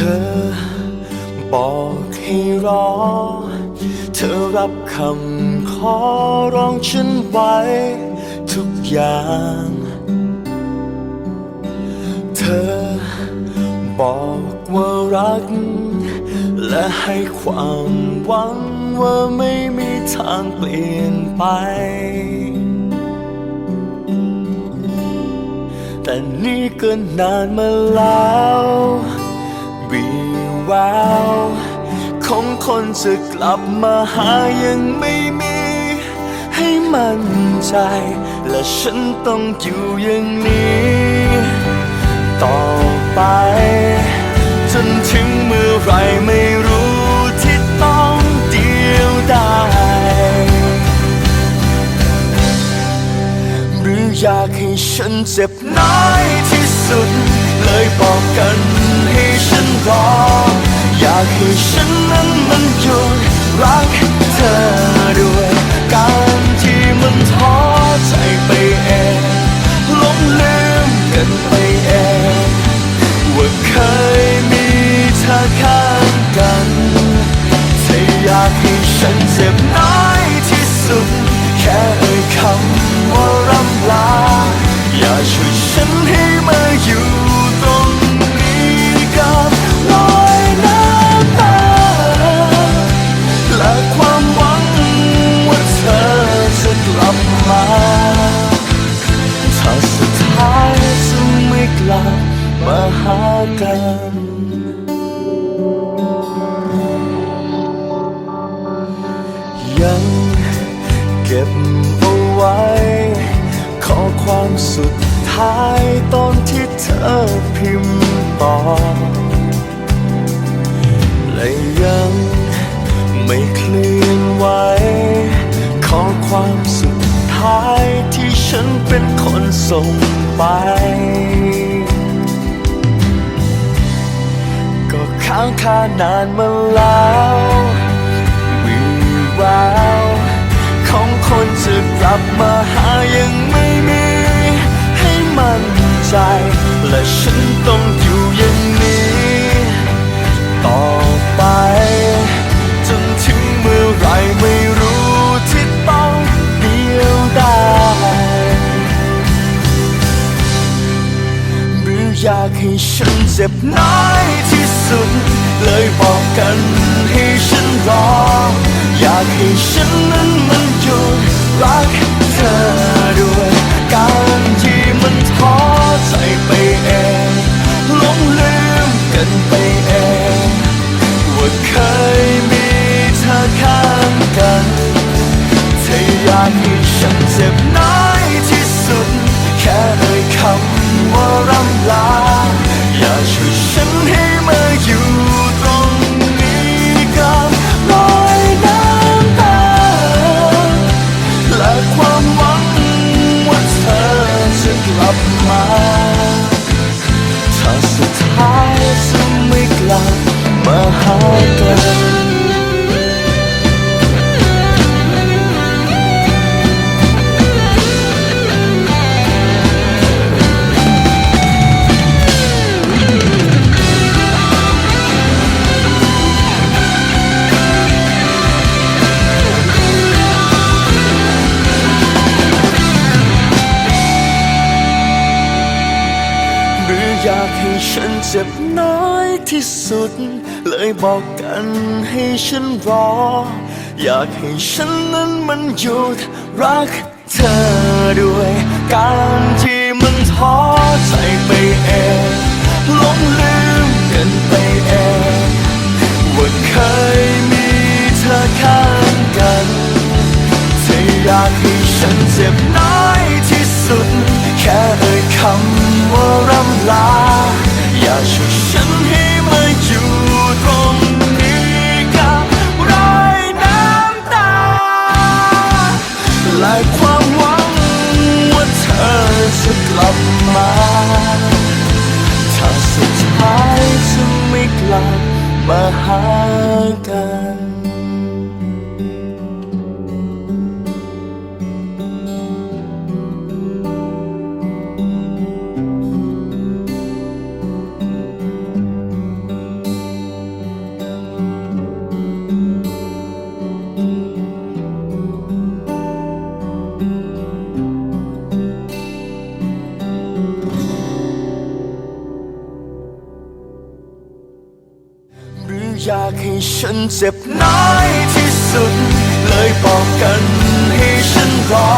ธอ บอกให้รอ เธอรับคำขอร้องฉันไว้ ทุกอย่าง เธอบอกว่ารัก และให้ความหวังว่าไม่มีทางเปลี่ยนไป แต่นี่ก็นานมาแล้ว วีแววของคนจะกลับมาหายังไม่มี ให้มั่นใจ และฉันต้องอยู่อย่างนี้ ต่อไป จนถึงเมื่อไรไม่รู้ที่ต้องเดียวดายหรืออยากให้ฉันเจ็บน้อยที่สุด เลยบอกกันให้ฉัน รออยากให้ฉันนั้น สุดท้ายตอนที่เธอพิมพ์ตอบและยังไม่เคลื่อนไหวขอความสุดท้ายที่ฉันเป็นคนส่งไป ก็ค้างคานานมาแล้ว อยากให้ฉันเจ็บน้อยที่สุด เลยบอกกันให้ฉันรอ อยากให้ฉันนั้นมันหยุ อยากให้ฉันเจ็บน้อยที่สุด เลยบอกกันให้ฉันรอ อยากให้ฉันนั้นมันหยุดรักเธอด้วยการที่มันท้อใจไปเองหลงลืมกันไปเองว่าเคย มาถ้าสุดท้ายจะไม่กลับมาหา อยากให้ฉันเจ็บน้อยที่สุด เลยบอกกันให้ฉันรอ